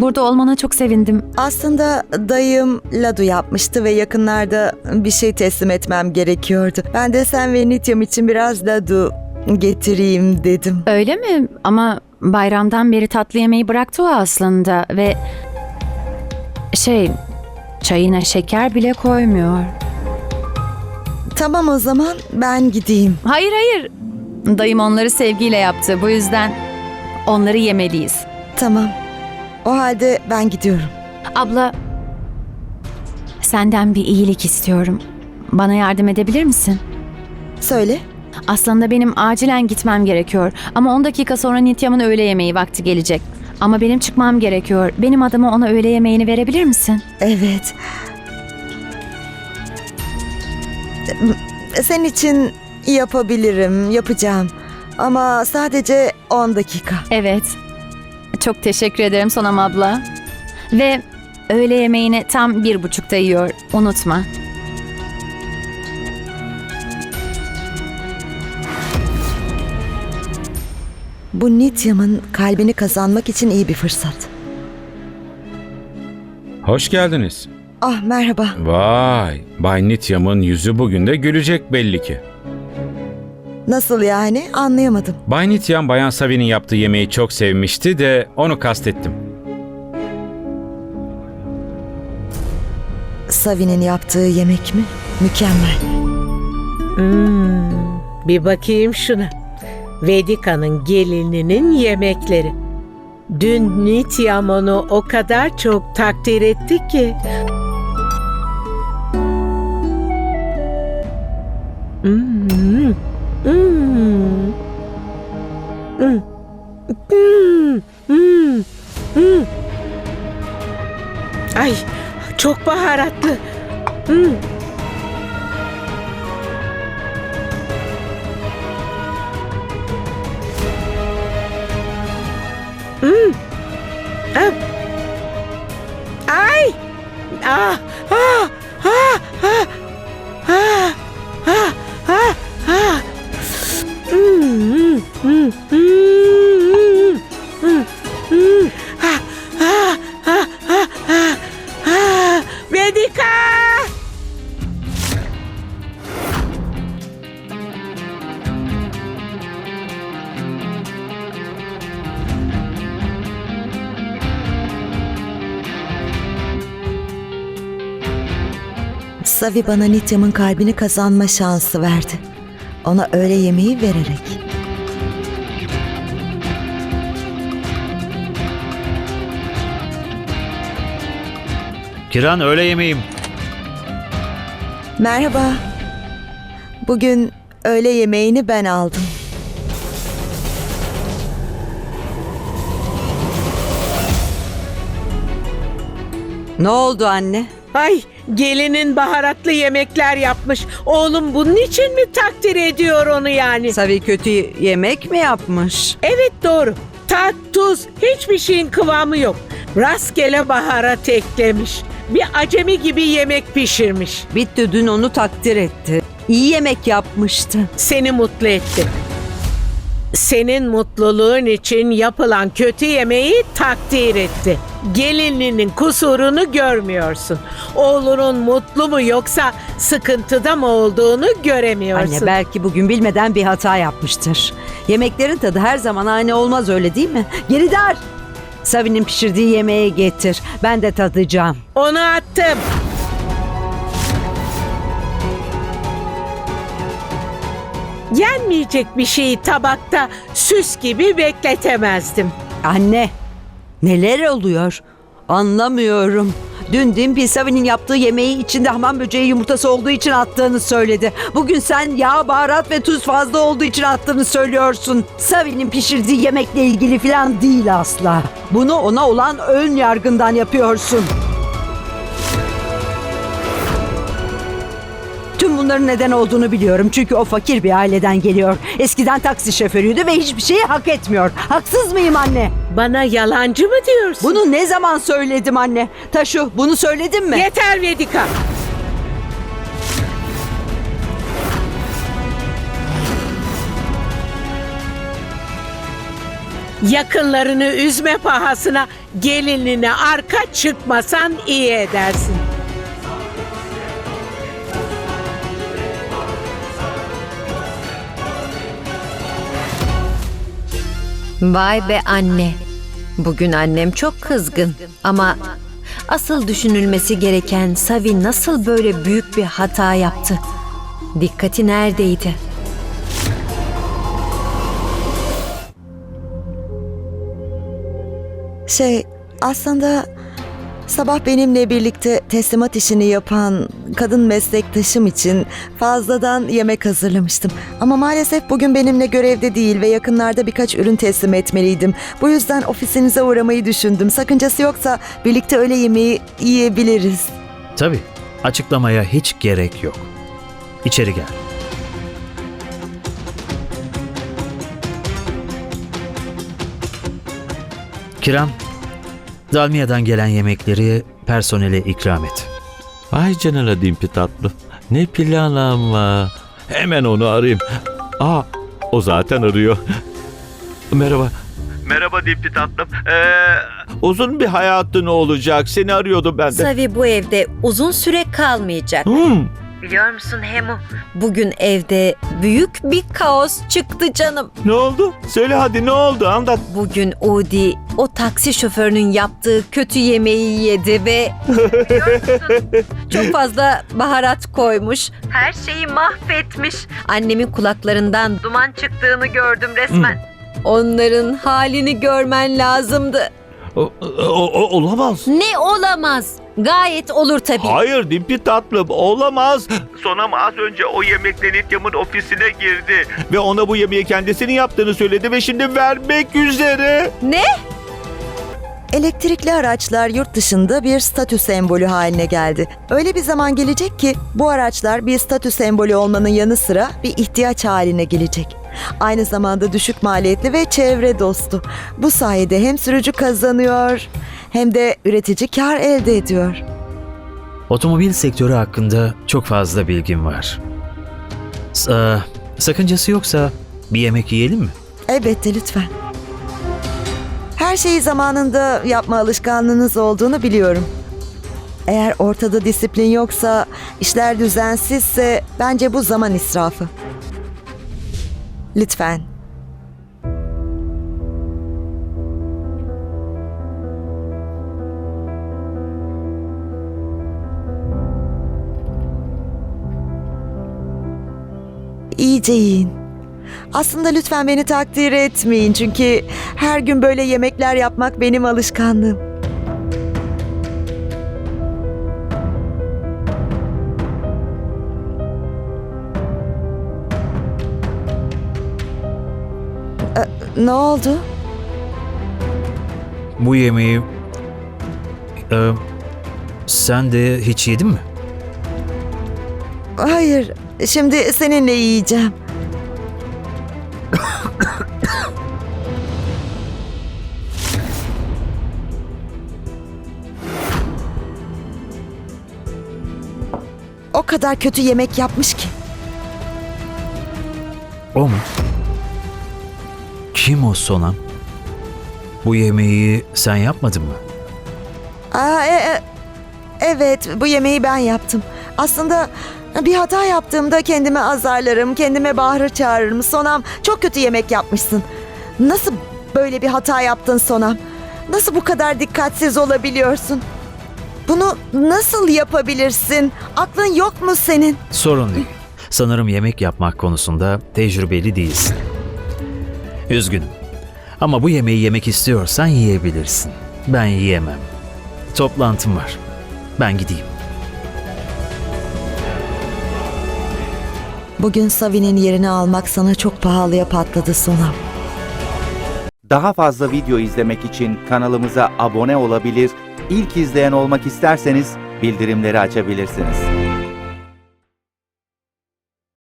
Burada olmana çok sevindim. Aslında dayım ladu yapmıştı ve yakınlarda bir şey teslim etmem gerekiyordu. Ben de sen ve Nityam için biraz ladu getireyim dedim. Öyle mi? Ama bayramdan beri tatlı yemeği bıraktı o aslında ve şey çayına şeker bile koymuyor. Tamam o zaman ben gideyim. Hayır hayır. Dayım onları sevgiyle yaptı. Bu yüzden onları yemeliyiz. Tamam. O halde ben gidiyorum. Abla senden bir iyilik istiyorum. Bana yardım edebilir misin? Söyle. Aslında benim acilen gitmem gerekiyor. Ama 10 dakika sonra Nityam'ın öğle yemeği vakti gelecek. Ama benim çıkmam gerekiyor. Benim adıma ona öğle yemeğini verebilir misin? Evet. Senin için yapabilirim, yapacağım. Ama sadece 10 dakika. Evet. Çok teşekkür ederim Sonam abla. Ve öğle yemeğini tam bir buçukta yiyor. Unutma. Bu Nityam'ın kalbini kazanmak için iyi bir fırsat. Hoş geldiniz. Ah merhaba. Vay, Bay Nityam'ın yüzü bugün de gülecek belli ki. Nasıl yani? Anlayamadım. Bay Nityam Bayan Savi'nin yaptığı yemeği çok sevmişti de onu kastettim. Savi'nin yaptığı yemek mi? Mükemmel. Hmm, bir bakayım şuna. Vedika'nın gelininin yemekleri. Dün Nityam onu o kadar çok takdir etti ki. Ay çok baharatlı. Hmm. Ah. Savi bana Nityam'ın kalbini kazanma şansı verdi. Ona öğle yemeği vererek. Kiran öğle yemeğim. Merhaba. Bugün öğle yemeğini ben aldım. Ne oldu anne? Ay gelinin baharatlı yemekler yapmış. Oğlum bunun için mi takdir ediyor onu yani? Savi kötü yemek mi yapmış? Evet doğru. Tat, tuz, hiçbir şeyin kıvamı yok. Rastgele baharat eklemiş. Bir acemi gibi yemek pişirmiş. Bitti dün onu takdir etti. İyi yemek yapmıştı. Seni mutlu etti. Senin mutluluğun için yapılan kötü yemeği takdir etti. Gelininin kusurunu görmüyorsun. Oğlunun mutlu mu yoksa sıkıntıda mı olduğunu göremiyorsun. Anne belki bugün bilmeden bir hata yapmıştır. Yemeklerin tadı her zaman aynı olmaz öyle değil mi? Geri der. Savi'nin pişirdiği yemeği getir. Ben de tadacağım. Onu attım. Yenmeyecek bir şeyi tabakta süs gibi bekletemezdim. Anne neler oluyor? Anlamıyorum. Dün Dimpi Savi'nin yaptığı yemeği içinde hamam böceği yumurtası olduğu için attığını söyledi. Bugün sen yağ, baharat ve tuz fazla olduğu için attığını söylüyorsun. Savi'nin pişirdiği yemekle ilgili falan değil asla. Bunu ona olan ön yargından yapıyorsun. Bunların neden olduğunu biliyorum çünkü o fakir bir aileden geliyor. Eskiden taksi şoförüydü ve hiçbir şeyi hak etmiyor. Haksız mıyım anne? Bana yalancı mı diyorsun? Bunu ne zaman söyledim anne? Taşu bunu söyledim mi? Yeter Vedika. Yakınlarını üzme pahasına gelinine arka çıkmasan iyi edersin. Vay be anne. Bugün annem çok kızgın ama asıl düşünülmesi gereken Savi nasıl böyle büyük bir hata yaptı? Dikkati neredeydi? Şey, aslında sabah benimle birlikte teslimat işini yapan kadın meslektaşım için fazladan yemek hazırlamıştım. Ama maalesef bugün benimle görevde değil ve yakınlarda birkaç ürün teslim etmeliydim. Bu yüzden ofisinize uğramayı düşündüm. Sakıncası yoksa birlikte öğle yemeği yiyebiliriz. Tabii. Açıklamaya hiç gerek yok. İçeri gel. Kiran, Dalmia'dan gelen yemekleri personele ikram et. Vay canına Dimpi tatlı. Ne plan ama. Hemen onu arayayım. Aa o zaten arıyor. Merhaba. Merhaba Dimpi tatlım. Ee, uzun bir hayatın olacak. Seni arıyordum ben de. Savi bu evde uzun süre kalmayacak. Hmm, Biliyor musun Hemu? Bugün evde büyük bir kaos çıktı canım. ne oldu? Söyle hadi ne oldu anlat. Bugün Udi o taksi şoförünün yaptığı kötü yemeği yedi ve çok fazla baharat koymuş. Her şeyi mahvetmiş. Annemin kulaklarından duman çıktığını gördüm resmen. Onların halini görmen lazımdı. O, o- o- olamaz. Ne olamaz. Gayet olur tabii. Hayır Dimpi tatlım olamaz. Sonam az önce o yemekle Nityam'ın ofisine girdi. Ve ona bu yemeği kendisinin yaptığını söyledi ve şimdi vermek üzere. Ne? Elektrikli araçlar yurt dışında bir statü sembolü haline geldi. Öyle bir zaman gelecek ki bu araçlar bir statü sembolü olmanın yanı sıra bir ihtiyaç haline gelecek. Aynı zamanda düşük maliyetli ve çevre dostu. Bu sayede hem sürücü kazanıyor hem de üretici kar elde ediyor. Otomobil sektörü hakkında çok fazla bilgim var. S- eee, sakıncası yoksa bir yemek yiyelim mi? Elbette lütfen. Her şeyi zamanında yapma alışkanlığınız olduğunu biliyorum. Eğer ortada disiplin yoksa, işler düzensizse bence bu zaman israfı. Lütfen. İyice yiyin. Aslında lütfen beni takdir etmeyin çünkü her gün böyle yemekler yapmak benim alışkanlığım. Ne oldu? Bu yemeği... eee, sen de hiç yedin mi? Hayır, şimdi seninle yiyeceğim. o kadar kötü yemek yapmış ki. O mu? Kim o Sonam? Bu yemeği sen yapmadın mı? Aa, e- e- evet, bu yemeği ben yaptım. Aslında bir hata yaptığımda kendime azarlarım, kendime bağırır çağırırım. Sonam, çok kötü yemek yapmışsın. Nasıl böyle bir hata yaptın Sonam? Nasıl bu kadar dikkatsiz olabiliyorsun? Bunu nasıl yapabilirsin? Aklın yok mu senin? Sorun değil. Sanırım yemek yapmak konusunda tecrübeli değilsin. Üzgünüm. Ama bu yemeği yemek istiyorsan yiyebilirsin. Ben yiyemem. Toplantım var. Ben gideyim. Bugün Savi'nin yerini almak sana çok pahalıya patladı Sonam. Daha fazla video izlemek için kanalımıza abone olabilir, ilk izleyen olmak isterseniz bildirimleri açabilirsiniz.